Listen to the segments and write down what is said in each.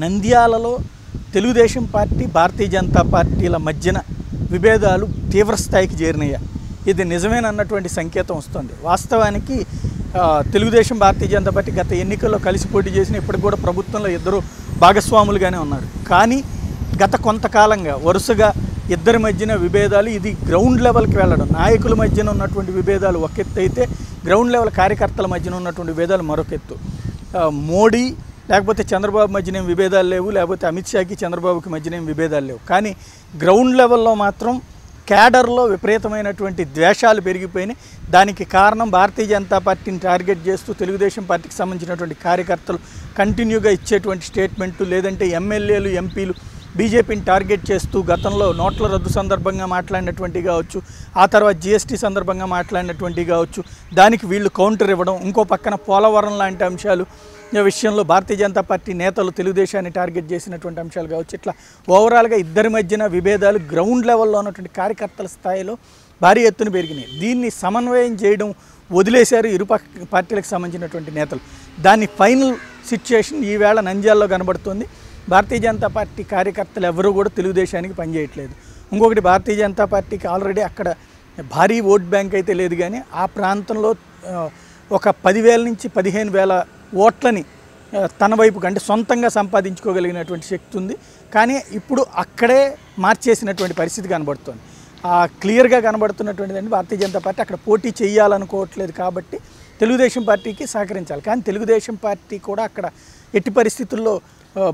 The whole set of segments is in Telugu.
నంద్యాలలో తెలుగుదేశం పార్టీ భారతీయ జనతా పార్టీల మధ్యన విభేదాలు తీవ్రస్థాయికి చేరినాయి. ఇది నిజమేనన్నటువంటి సంకేతం వస్తుంది. వాస్తవానికి తెలుగుదేశం భారతీయ జనతా పార్టీ గత ఎన్నికల్లో కలిసి పోటీ చేసిన ఇప్పటికి కూడా ప్రభుత్వంలో ఇద్దరు భాగస్వాములుగానే ఉన్నారు. కానీ గత కొంతకాలంగా వరుసగా ఇద్దరి మధ్యన విభేదాలు ఇది గ్రౌండ్ లెవెల్కి వెళ్ళడం నాయకుల మధ్యన ఉన్నటువంటి విభేదాలు ఒక ఎత్తు అయితే గ్రౌండ్ లెవెల్ కార్యకర్తల మధ్యన ఉన్నటువంటి విభేదాలు మరొక ఎత్తు. మోడీ లేకపోతే చంద్రబాబు మధ్యన విభేదాలు లేవు లేకపోతే అమిత్ షాకి చంద్రబాబుకి మధ్యన విభేదాలు లేవు. కానీ గ్రౌండ్ లెవెల్లో మాత్రం క్యాడర్లో విపరీతమైనటువంటి ద్వేషాలు పెరిగిపోయినాయి. దానికి కారణం భారతీయ జనతా పార్టీని టార్గెట్ చేస్తూ తెలుగుదేశం పార్టీకి సంబంధించినటువంటి కార్యకర్తలు కంటిన్యూగా ఇచ్చేటువంటి స్టేట్మెంట్లు లేదంటే ఎమ్మెల్యేలు ఎంపీలు బీజేపీని టార్గెట్ చేస్తూ గతంలో నోట్ల రద్దు సందర్భంగా మాట్లాడినటువంటి కావచ్చు ఆ తర్వాత జీఎస్టీ సందర్భంగా మాట్లాడినటువంటి కావచ్చు దానికి వీళ్ళు కౌంటర్ ఇవ్వడం ఇంకో పక్కన పోలవరం లాంటి అంశాలు విషయంలో భారతీయ జనతా పార్టీ నేతలు తెలుగుదేశాన్ని టార్గెట్ చేసినటువంటి అంశాలు కావచ్చు ఇట్లా ఓవరాల్గా ఇద్దరి మధ్యన విభేదాలు గ్రౌండ్ లెవెల్లో ఉన్నటువంటి కార్యకర్తల స్థాయిలో భారీ ఎత్తున పెరిగినాయి. దీన్ని సమన్వయం చేయడం వదిలేశారు ఇరు పార్టీలకు సంబంధించినటువంటి నేతలు. దాని ఫైనల్ సిచ్యుయేషన్ ఈవేళ నంద్యాలలో కనబడుతుంది. భారతీయ జనతా పార్టీ కార్యకర్తలు ఎవరూ కూడా తెలుగుదేశానికి పనిచేయట్లేదు ఇంకొకటి భారతీయ జనతా పార్టీకి ఆల్రెడీ అక్కడ భారీ ఓట్ బ్యాంక్ అయితే లేదు కానీ ఆ ప్రాంతంలో ఒక పదివేల నుంచి పదిహేను వేల ఓట్లని తన వైపుకి అంటే సొంతంగా సంపాదించుకోగలిగినటువంటి శక్తి ఉంది. కానీ ఇప్పుడు అక్కడే మార్చేసినటువంటి పరిస్థితి కనబడుతుంది. ఆ క్లియర్గా కనబడుతున్నటువంటిది అంటే భారతీయ జనతా పార్టీ అక్కడ పోటీ చేయాలనుకోవట్లేదు కాబట్టి తెలుగుదేశం పార్టీకి సహకరించాలి. కానీ తెలుగుదేశం పార్టీ కూడా అక్కడ ఎట్టి పరిస్థితుల్లో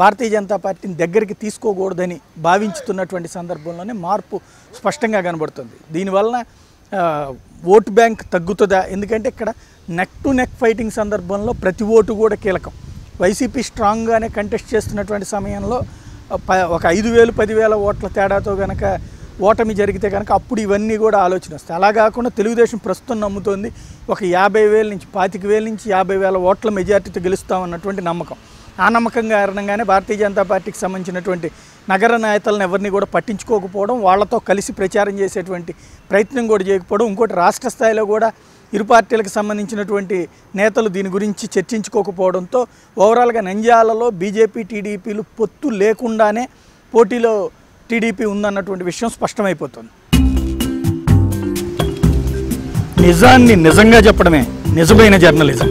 భారతీయ జనతా పార్టీని దగ్గరికి తీసుకోకూడదని భావించుతున్నటువంటి సందర్భంలోనే మార్పు స్పష్టంగా కనబడుతుంది. దీనివలన ఓటు బ్యాంక్ తగ్గుతుందా? ఎందుకంటే ఇక్కడ నెక్ టు నెక్ ఫైటింగ్ సందర్భంలో ప్రతి ఓటు కూడా కీలకం. వైసీపీ స్ట్రాంగ్గానే కంటెస్ట్ చేస్తున్నటువంటి సమయంలో ప- ఒక ఐదు వేలు పదివేల ఓట్ల తేడాతో కనుక ఓటమి జరిగితే కనుక అప్పుడు ఇవన్నీ కూడా ఆలోచన వస్తాయి. అలా కాకుండా తెలుగుదేశం ప్రస్తుతం నమ్ముతోంది ఒక యాభై వేల నుంచి పాతిక వేల నుంచి యాభై వేల ఓట్ల మెజార్టీతో గెలుస్తామన్నటువంటి నమ్మకం. ఆ నమ్మకం కారణంగానే భారతీయ జనతా పార్టీకి సంబంధించినటువంటి నగర నేతలను ఎవరిని కూడా పట్టించుకోకపోవడం వాళ్ళతో కలిసి ప్రచారం చేసేటువంటి ప్రయత్నం కూడా చేయకపోవడం ఇంకోటి రాష్ట్ర స్థాయిలో కూడా ఇరు పార్టీలకు సంబంధించినటువంటి నేతలు దీని గురించి చర్చించుకోకపోవడంతో ఓవరాల్గా నంద్యాలలో బీజేపీ టీడీపీలు పొత్తు లేకుండానే పోటీలో టీడీపీ ఉందన్నటువంటి విషయం స్పష్టమైపోతుంది. నిజాన్ని నిజంగా చెప్పడమే నిజమైన జర్నలిజం.